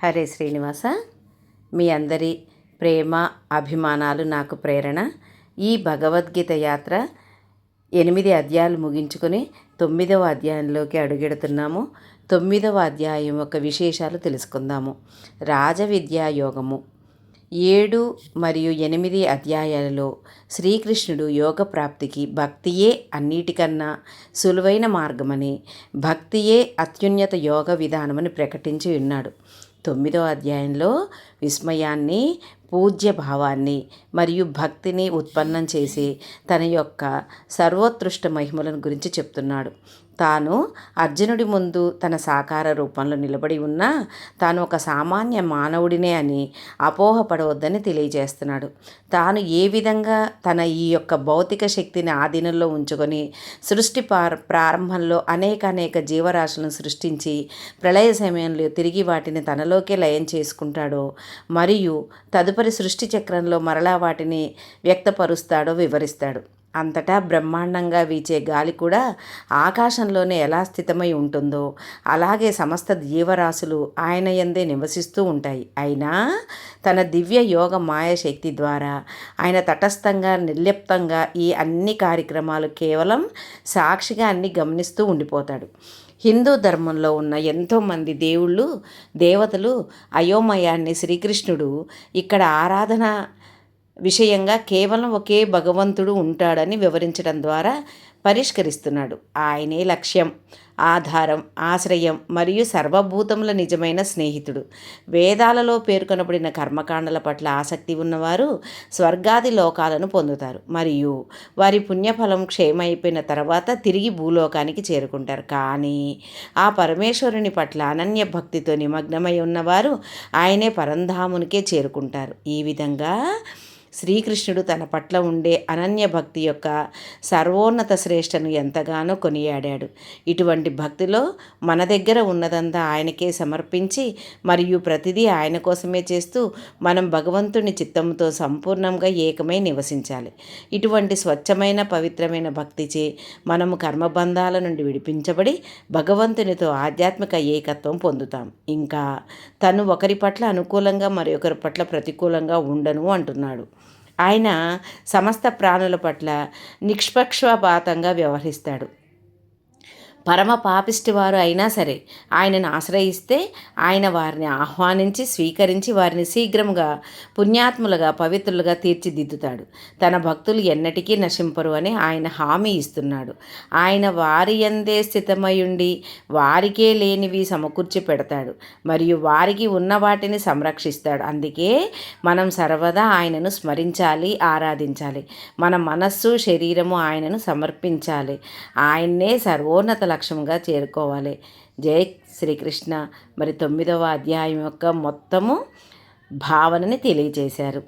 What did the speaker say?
హరే శ్రీనివాస. మీ అందరి ప్రేమ అభిమానాలు నాకు ప్రేరణ. ఈ భగవద్గీత యాత్ర ఎనిమిది అధ్యాయాలు ముగించుకొని తొమ్మిదవ అధ్యాయంలోకి అడుగెడుతున్నాము. తొమ్మిదవ అధ్యాయం యొక్క విశేషాలు తెలుసుకుందాము. రాజవిద్యా యోగము. ఏడు మరియు ఎనిమిది అధ్యాయాలలో శ్రీకృష్ణుడు యోగ ప్రాప్తికి భక్తియే అన్నిటికన్నా సులువైన మార్గమని భక్తియే అత్యున్నత యోగ విధానమని ప్రకటించి ఉన్నాడు. తొమ్మిదో అధ్యాయంలో విస్మయాన్ని పూజ్య భావాన్ని మరియు భక్తిని ఉత్పన్నం చేసి తన యొక్క సర్వోత్కృష్ట మహిమలను గురించి చెప్తున్నాడు. తాను అర్జునుడి ముందు తన సాకార రూపంలో నిలబడి ఉన్నా తాను ఒక సామాన్య మానవుడినే అని అపోహపడవద్దని తెలియజేస్తున్నాడు. తాను ఏ విధంగా తన ఈ యొక్క భౌతిక శక్తిని ఆధీనంలో ఉంచుకొని సృష్టి ప్రారంభంలో అనేక అనేక జీవరాశులను సృష్టించి ప్రళయ సమయంలో తిరిగి వాటిని తనలోకే లయం చేసుకుంటాడో మరియు తదుపరి సృష్టి చక్రంలో మరలా వాటిని వ్యక్తపరుస్తాడో వివరిస్తాడు. అంతటా బ్రహ్మాండంగా వీచే గాలి కూడా ఆకాశంలోనే ఎలా స్థితమై ఉంటుందో అలాగే సమస్త జీవరాశులు ఆయన ఎందే నివసిస్తూ ఉంటాయి. అయినా తన దివ్య యోగ మాయశక్తి ద్వారా ఆయన తటస్థంగా నిర్లిప్తంగా ఈ అన్ని కార్యక్రమాలు కేవలం సాక్షిగా అన్ని గమనిస్తూ ఉండిపోతాడు. హిందూ ధర్మంలో ఉన్న ఎంతోమంది దేవుళ్ళు దేవతలు అయోమయాన్ని శ్రీకృష్ణుడు ఇక్కడ ఆరాధన విషయంగా కేవలం ఒకే భగవంతుడు ఉంటాడని వివరించడం ద్వారా పరిష్కరిస్తున్నాడు. ఆయనే లక్ష్యం ఆధారం ఆశ్రయం మరియు సర్వభూతముల నిజమైన స్నేహితుడు. వేదాలలో పేర్కొనబడిన కర్మకాండల పట్ల ఆసక్తి ఉన్నవారు స్వర్గాది లోకాలను పొందుతారు. మరియు వారి పుణ్యఫలం క్షేమైపోయిన తర్వాత తిరిగి భూలోకానికి చేరుకుంటారు. కానీ ఆ పరమేశ్వరుని పట్ల అనన్య భక్తితో నిమగ్నమై ఉన్నవారు ఆయనే పరంధామునికే చేరుకుంటారు. ఈ విధంగా శ్రీకృష్ణుడు తన పట్ల ఉండే అనన్య భక్తి యొక్క సర్వోన్నత శ్రేష్టను ఎంతగానో కొనియాడాడు. ఇటువంటి భక్తిలో మన దగ్గర ఉన్నదంతా ఆయనకే సమర్పించి మరియు ప్రతిదీ ఆయన కోసమే చేస్తూ మనం భగవంతుని చిత్తంతో సంపూర్ణంగా ఏకమై నివసించాలి. ఇటువంటి స్వచ్ఛమైన పవిత్రమైన భక్తిచే మనము కర్మబంధాల నుండి విడిపించబడి భగవంతునితో ఆధ్యాత్మిక ఏకత్వం పొందుతాం. ఇంకా తను ఒకరి పట్ల అనుకూలంగా మరొకరి పట్ల ప్రతికూలంగా ఉండను అంటున్నాడు. ఆయన సమస్త ప్రాణుల పట్ల నిష్పక్షపాతంగా వ్యవహరిస్తాడు. పరమ పాపిష్టి వారు అయినా సరే ఆయనను ఆశ్రయిస్తే ఆయన వారిని ఆహ్వానించి స్వీకరించి వారిని శీఘ్రంగా పుణ్యాత్ములుగా పవిత్రులుగా తీర్చిదిద్దుతాడు. తన భక్తులు ఎన్నటికీ నశింపరు అని ఆయన హామీ ఇస్తున్నాడు. ఆయన వారి ఎందే స్థితమయుండి వారికే లేనివి సమకూర్చి పెడతాడు. మరియు వారికి ఉన్న వాటిని సంరక్షిస్తాడు. అందుకే మనం సర్వదా ఆయనను స్మరించాలి ఆరాధించాలి. మన మనస్సు శరీరము ఆయనను సమర్పించాలి. ఆయన్నే సర్వోన్నత లక్ష్యంగా చేరుకోవాలి. జై శ్రీకృష్ణ. మరి తొమ్మిదవ అధ్యాయం యొక్క మొత్తము భావనని తెలియజేశారు